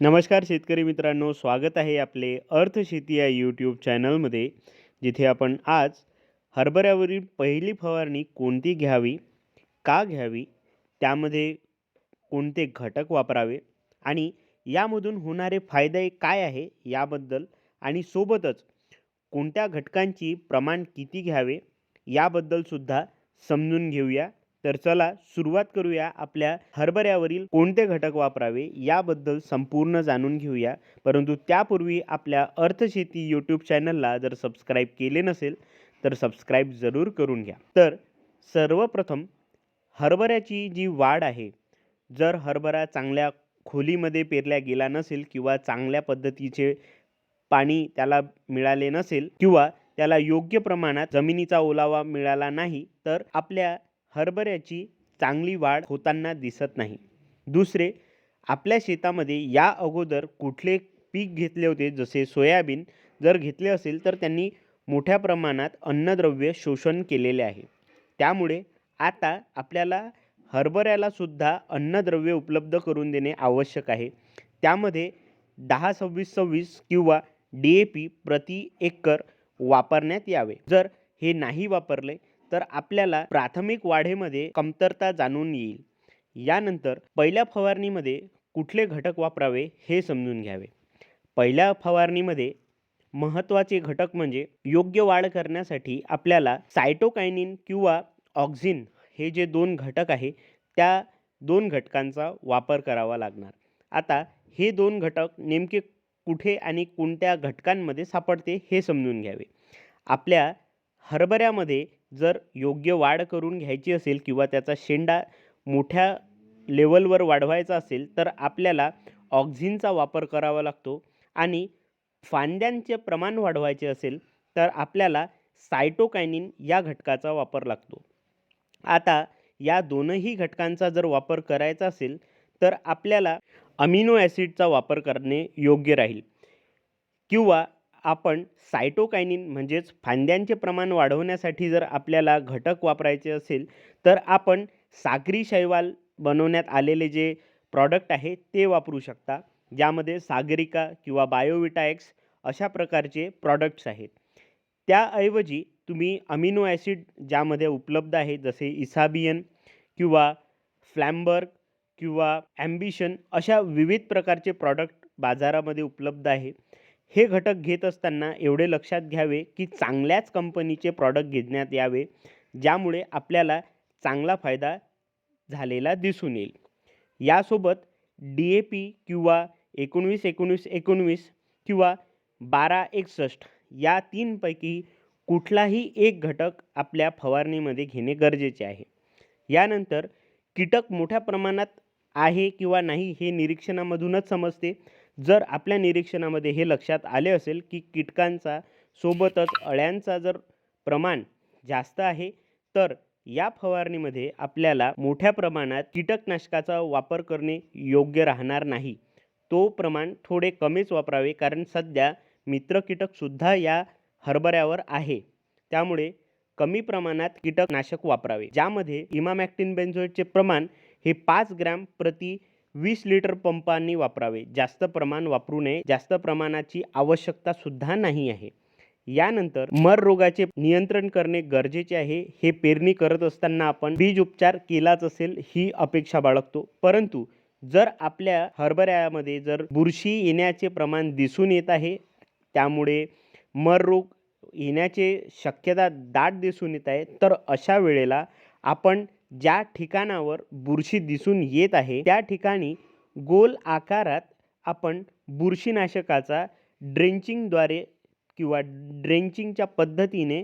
नमस्कार शेतकरी मित्रांनो स्वागत आहे आपले अर्थशेती या यूट्यूब चॅनलमध्ये जिथे आपण आज हरभऱ्यावरील पहिली फवारणी कोणती घ्यावी का घ्यावी त्यामध्ये कोणते घटक वापरावे आणि यामधून होणारे फायदे काय आहे याबद्दल आणि सोबतच कोणत्या घटकांची प्रमाण किती घ्यावे याबद्दलसुद्धा समजून घेऊया. तर चला सुरुवात करूया आपल्या हरभऱ्यावरील कोणते घटक वापरावे याबद्दल संपूर्ण जाणून घेऊया. परंतु त्यापूर्वी आपल्या अर्थशेती यूट्यूब चॅनलला जर सबस्क्राईब केले नसेल तर सबस्क्राईब जरूर करून घ्या. तर सर्वप्रथम हरभऱ्याची जी वाढ आहे जर हरभरा चांगल्या खोलीमध्ये पेरल्या गेला नसेल किंवा चांगल्या पद्धतीचे पाणी त्याला मिळाले नसेल किंवा त्याला योग्य प्रमाणात जमिनीचा ओलावा मिळाला नाही तर आपल्या हरभऱ्याची चांगली वाढ होताना दिसत नाही. दुसरे आपल्या शेतामध्ये या अगोदर कुठले पीक घेतले होते? जसे सोयाबीन जर घेतले असेल तर त्यांनी मोठ्या प्रमाणात अन्नद्रव्य शोषण केलेले आहे. त्यामुळे आता आपल्याला हरभऱ्यालासुद्धा अन्नद्रव्य उपलब्ध करून देणे आवश्यक आहे. त्यामध्ये दहा सव्वीस सव्वीस किंवा डी ए पी प्रति एकर वापरण्यात यावे. जर हे नाही वापरले तर आपल्याला प्राथमिक वाढीमध्ये कमतरता जाणून येईल. यानंतर पहिल्या फवारणीमध्ये कुठले घटक वापरावे हे समजून घ्यावे. पहिल्या फवारणीमध्ये महत्त्वाचे घटक म्हणजे योग्य वाढ करण्यासाठी आपल्याला सायटोकायनिन किंवा ऑक्झिन हे जे दोन घटक आहे त्या दोन घटकांचा वापर करावा लागणार. आता हे दोन घटक नेमके कुठे आणि कोणत्या घटकांमध्ये सापडते हे समजून घ्यावे. आपल्या हरभऱ्यामध्ये जर योग्य वाढ करून घ्यायची असेल किंवा त्याचा शेंडा मोठ्या लेवलवर वाढवायचा असेल तर आपल्याला ऑक्झिनचा वापर करावा लागतो आणि फांद्यांचे प्रमाण वाढवायचे असेल तर आपल्याला सायटोकायनिन या घटकाचा वापर लागतो. आता या दोनही घटकांचा जर वापर करायचा असेल तर आपल्याला अमिनो ॲसिडचा वापर करणे योग्य राहील किंवा आपण सायटोकायनिन म्हणजेच फांद्यांचे प्रमाण वाढवण्यासाठी जर आपल्याला घटक वापरायचे असेल तर आपण सागरी शैवाल बनवण्यात आलेले जे प्रॉडक्ट आहे ते वापरू शकता ज्यामध्ये सागरिका किंवा बायोविटाएक्स अशा प्रकारचे प्रॉडक्ट्स आहेत. त्याऐवजी तुम्ही अमिनो ॲसिड ज्यामध्ये उपलब्ध आहे जसे इसाबियन किंवा फ्लॅम्बर्ग किंवा ॲम्बिशन अशा विविध प्रकारचे प्रॉडक्ट बाजारामध्ये उपलब्ध आहे. हे घटक घेत असताना एवढे लक्षात घ्यावे की चांगल्याच कंपनीचे प्रॉडक्ट घेण्यात यावे ज्यामुळे आपल्याला चांगला फायदा झालेला दिसून येईल. यासोबत डी ए पी किंवा एकोणवीस एकोणवीस एकोणवीस किंवा बारा एकसष्ट या तीनपैकी कुठलाही एक घटक आपल्या फवारणीमध्ये घेणे गरजेचे आहे. यानंतर कीटक मोठ्या प्रमाणात आहे किंवा नाही हे निरीक्षणामधूनच समजते. जर आपल्या निरीक्षणामध्ये हे लक्षात आले असेल की कीटकांचा सोबतच अळ्यांचा जर प्रमाण जास्त आहे तर या फवारणीमध्ये आपल्याला मोठ्या प्रमाणात कीटकनाशकाचा वापर करणे योग्य राहणार नाही. तो प्रमाण थोडे कमीच वापरावे कारण सध्या मित्र कीटकसुद्धा या हरभऱ्यावर आहे. त्यामुळे कमी प्रमाणात कीटकनाशक वापरावे. ज्यामध्ये इमामॅक्टिन बेन्झोएटचे प्रमाण हे पाच ग्रॅम प्रति वीस लिटर पंपांनी वापरावे. जास्त प्रमाण वापरू नये. जास्त प्रमाणाची आवश्यकता सुद्धा नाही आहे. यानंतर मर रोगाचे नियंत्रण करणे गरजेचे आहे. हे पेरणी करत असताना आपण बीज उपचार केलाच असेल ही अपेक्षा बाळगतो. परंतु जर आपल्या हरभऱ्यामध्ये जर बुरशी येण्याचे प्रमाण दिसून येत आहे त्यामुळे मर रोग येण्याचे शक्यता दाट दिसून येत आहे. तर अशा वेळेला आपण ज्या ठिकाणावर बुरशी दिसून येत आहे त्या ठिकाणी गोल आकारात आपण बुरशीनाशकाचा ड्रेंचिंगद्वारे किंवा ड्रेंचिंगच्या पद्धतीने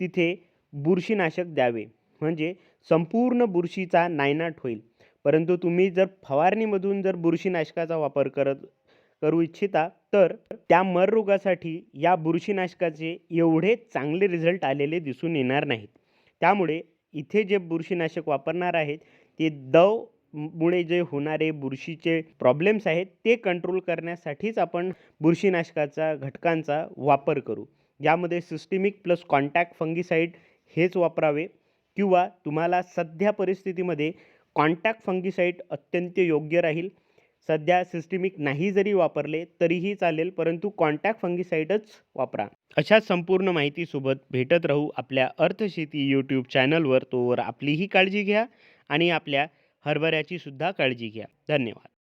तिथे बुरशीनाशक द्यावे. म्हणजे संपूर्ण बुरशीचा नायनाट होईल. परंतु तुम्ही जर फवारणीमधून जर बुरशीनाशकाचा वापर करत करू इच्छिता तर त्या मररोगासाठी या बुरशीनाशकाचे एवढे चांगले रिझल्ट आलेले दिसून येणार नाहीत. त्यामुळे इथे जे बुरशीनाशक वापरणार आहेत ते दव मुळे जे होणारे बुरशीचे प्रॉब्लेम्स आहेत ते कंट्रोल करण्यासाठीच आपण बुरशीनाशकाचा घटकांचा वापर करू. यामध्ये सिस्टिमिक प्लस कॉन्टॅक्ट फंगिसाईड हेच वापरावे किंवा तुम्हाला सध्या परिस्थितीमध्ये कॉन्टॅक्ट फंगिसाईड अत्यंत योग्य राहील. सध्या सिस्टिमिक नाही जरी वापरले तरीही चालेल परंतु कॉन्टॅक्ट फंगिसाईडच वापरा. अशाच संपूर्ण माहितीसोबत भेटत राहू आपल्या अर्थशेती यूट्यूब चॅनलवर तोवर आपलीही काळजी घ्या आणि आपल्या हरभऱ्याची सुद्धा काळजी घ्या. धन्यवाद.